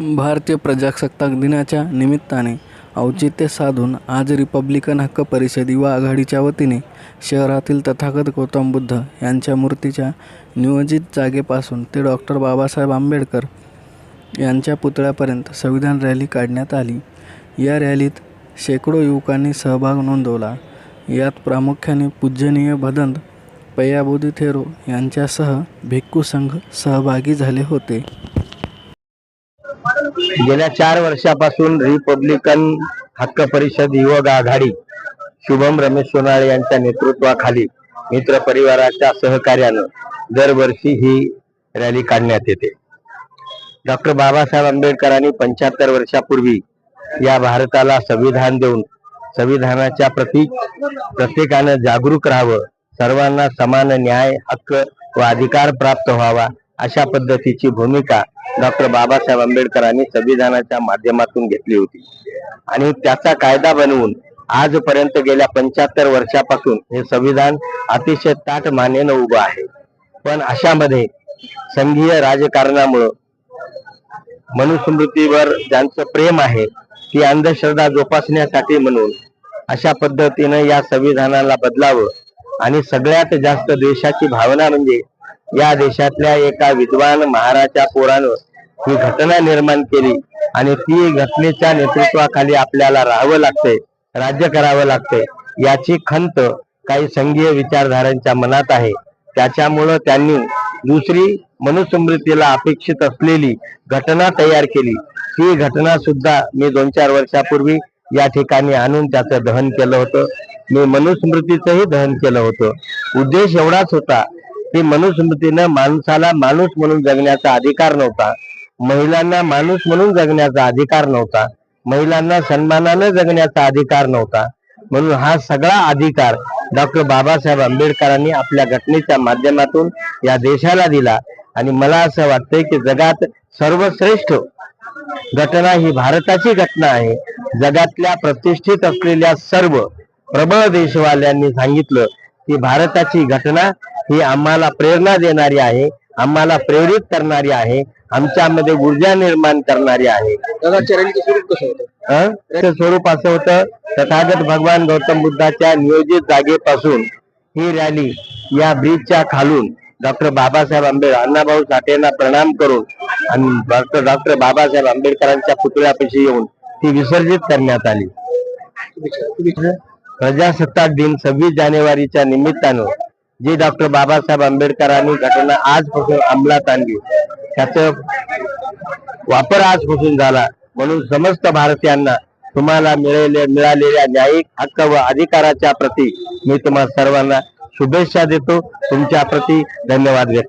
भारतीय प्रजासत्ताक दिनाच्या निमित्ताने औचित्य साधून आज रिपब्लिकन हक्क परिषद युवा आघाडीच्या वतीने शहरातील तथागत गौतम बुद्ध यांच्या मूर्तीच्या नियोजित जागेपासून ते डॉक्टर बाबासाहेब आंबेडकर यांच्या पुतळ्यापर्यंत संविधान रॅली काढण्यात आली. या रॅलीत शेकडो युवकांनी सहभाग नोंदवला. यात प्रामुख्याने पूजनीय भदंत पय्याबोधी थेरो यांच्यासह भिक्खू संघ सहभागी झाले होते. गेल्या चार वर्षापासून रिपब्लिकन हक्क परिषद युवक आघाडी शुभम रमेश सोनाळे यांच्या नेतृत्वाखाली मित्र परिवाराच्या सहकार्यानं दरवर्षी ही रॅली काढण्यात येते. डॉक्टर बाबासाहेब आंबेडकरांनी पंच्याहत्तर वर्षापूर्वी या भारताला संविधान देऊन संविधानाच्या प्रती प्रत्येकानं जागरूक राहावं सर्वांना समान न्याय हक्क व अधिकार प्राप्त व्हावा अशा पद्धतीची भूमिका डॉक्टर बाबासाहेब आंबेडकरांनी संविधानाच्या माध्यमातून घेतली होती. आणि त्याचा कायदा बनवून आजपर्यंत गेल्या पंच्याहत्तर वर्षापासून हे संविधान अतिशय ताट मानेनं उभं आहे. पण अशामध्ये संघीय राजकारणामुळं मनुस्मृतीवर ज्यांचं प्रेम आहे ती अंधश्रद्धा जोपासण्यासाठी म्हणून अशा पद्धतीनं या संविधानाला बदलावं आणि सगळ्यात जास्त देशाची भावना म्हणजे या देशातल्या एका विद्वान महाराच्या पोरानं ही घटना निर्माण केली आणि ती घटनेच्या नेतृत्वाखाली आपल्याला राहावं लागतंय राज्य करावं लागतंय याची खंत काही संघीय विचारधारांच्या मनात आहे. त्याच्यामुळं त्यांनी दुसरी मनुस्मृतीला अपेक्षित असलेली घटना तयार केली. ही घटना सुद्धा मी दोन चार वर्षापूर्वी या ठिकाणी आणून त्याचं दहन केलं होतं. मी मनुस्मृतीचंही दहन केलं होतं. उद्देश एवढाच होता ते मनुस्मृतीनं माणसाला माणूस म्हणून जगण्याचा अधिकार नव्हता. महिलांना माणूस म्हणून जगण्याचा अधिकार नव्हता. महिलांना सन्मानानं जगण्याचा अधिकार नव्हता. म्हणून हा सगळा अधिकार डॉक्टर बाबासाहेब आंबेडकरांनी आपल्या घटनेच्या माध्यमातून या देशाला दिला. आणि मला असं वाटतंय की जगात सर्वश्रेष्ठ घटना ही भारताची घटना आहे. जगातल्या प्रतिष्ठित असलेल्या सर्व प्रबळ देशवाल्यांनी सांगितलं की भारताची घटना ही आम्हाला प्रेरणा देणारी आहे आम्हाला प्रेरित करणारी आहे आमच्यामध्ये ऊर्जा निर्माण करणारी आहे. स्वरूप असं होतं तथागत भगवान गौतम बुद्धाच्या नियोजित जागेपासून ही रॅली या ब्रिजच्या खालून डॉक्टर बाबासाहेब आंबेडकर अण्णाभाऊ साठेंना प्रणाम करून आणि डॉक्टर डॉक्टर बाबासाहेब आंबेडकरांच्या पुतळ्यापाशी येऊन ती विसर्जित करण्यात आली. प्रजासत्ताक दिन सव्वीस जानेवारीच्या निमित्तानं जी डॉक्टर बाबासाहेब आंबेडकरांनी घटना आजपासून अंमलात आणली. त्याचं वापर आजपासून झाला. म्हणून समस्त भारतीयांना तुम्हाला मिळाले मिळालेल्या न्यायिक हक्क व अधिकाराच्या प्रती मी तुम्हा सर्वांना शुभेच्छा देतो. तुमच्या प्रती धन्यवाद व्यक्त